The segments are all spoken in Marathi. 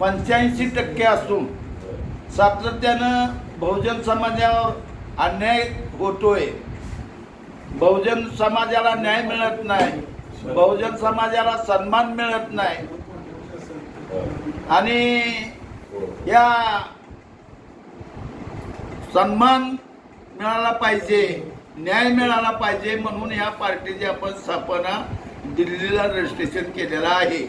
पंच्याऐंशी टक्के असून सातत्यानं बहुजन समाजावर अन्याय होतोय. बहुजन समाजाला न्याय मिळत नाही. बहुजन समाजाला सन्मान मिळत नाही. आणि या सन्मान मिळाला पाहिजे न्याय मिळाला पाहिजे म्हणून या पार्टीची आपण स्थापना दिल्लीला रजिस्ट्रेशन केलेलं आहे.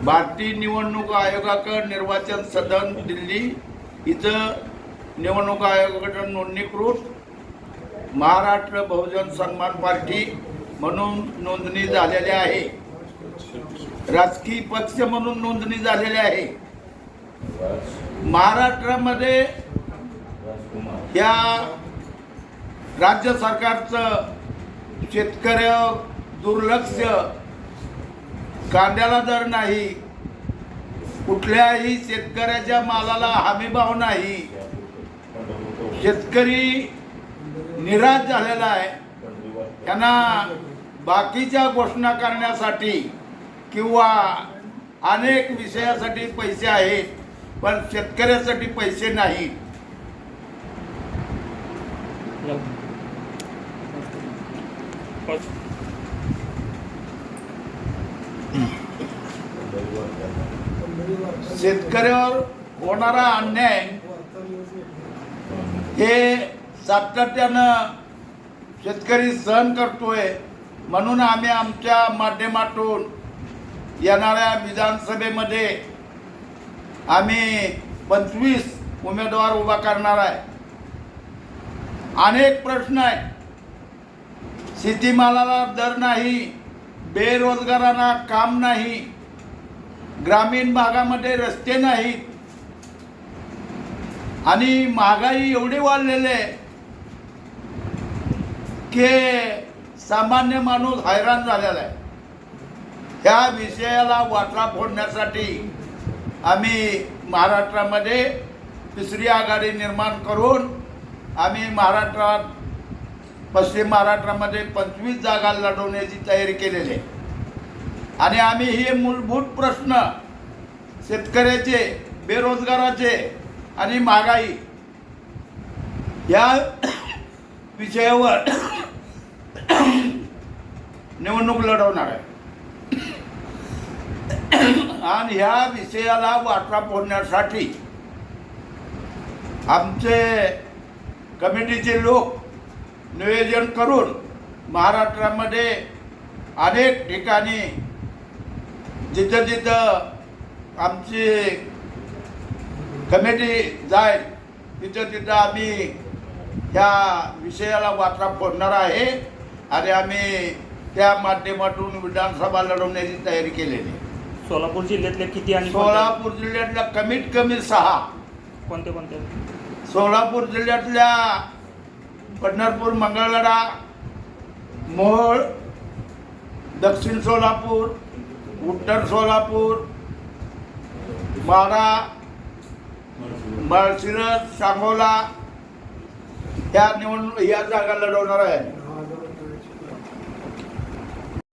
भारतीय निवडणूक आयोगाकडे निर्वाचन सदन दिल्ली इथं निवडणूक आयोगाकडं नोंदणीकृत महाराष्ट्र बहुजन सन्मान पार्टी म्हणून नोंदणी झालेली आहे. राजकीय पक्ष म्हणून नोंदणी झालेली आहे. महाराष्ट्रामध्ये या राज्य सरकारचं शेतकऱ्या दुर्लक्ष कांद्याला दर नाही. कुठल्याही शेतकऱ्याच्या मालाला हमीभाव नाही. शेतकरी निराश झालेला आहे. त्यांना बाकीच्या घोषणा करण्यासाठी किंवा अनेक विषयासाठी पैसे आहेत पण शेतकऱ्यासाठी पैसे नाहीत शेतकऱ्यावर होणारा अन्याय हे सातत्यानं शेतकरी सहन करतोय म्हणून आम्ही आमच्या माध्यमातून येणाऱ्या विधानसभेमध्ये आम्ही पंचवीस उमेदवार उभा करणार आहे. अनेक प्रश्न आहेत शेतीमालाला दर नाही बेरोजगारांना काम नाही ग्रामीण भागामध्ये रस्ते नाहीत. आणि महागाई एवढी वाढलेली आहे की सामान्य माणूस हैराण झालेला आहे. ह्या विषयाला वाटा फोडण्यासाठी आम्ही महाराष्ट्रामध्ये तिसरी आघाडी निर्माण करून आम्ही महाराष्ट्रात पश्चिम महाराष्ट्रामध्ये पंचवीस जागा लढवण्याची तयारी केलेली आहे. आणि आम्ही हे मूलभूत प्रश्न शेतकऱ्याचे बेरोजगाराचे आणि महागाई या विषयावर निवडणूक लढवणार आहे. आणि ह्या विषयाला वाटा फोडण्यासाठी आमचे कमिटीचे लोक नियोजन करून महाराष्ट्रामध्ये अनेक ठिकाणी जिथं जिथं आमची कमिटी जाईल तिथं तिथं आम्ही ह्या विषयाला वाटा फोडणार आहे आणि आम्ही त्या माध्यमातून विधानसभा लढवण्याची तयारी केलेली. सोलापूर जिल्ह्यातल्या किती आणि सोलापूर जिल्ह्यातल्या कमीत कमी सहा. कोणत्या कोणत्या सोलापूर जिल्ह्यातल्या पंढरपूर मंगळवेढा मोहोळ दक्षिण सोलापूर उत्तर सोलापूर बारा माळशिरस सांगोला या निवडणूक या जागा लढवणार आहे.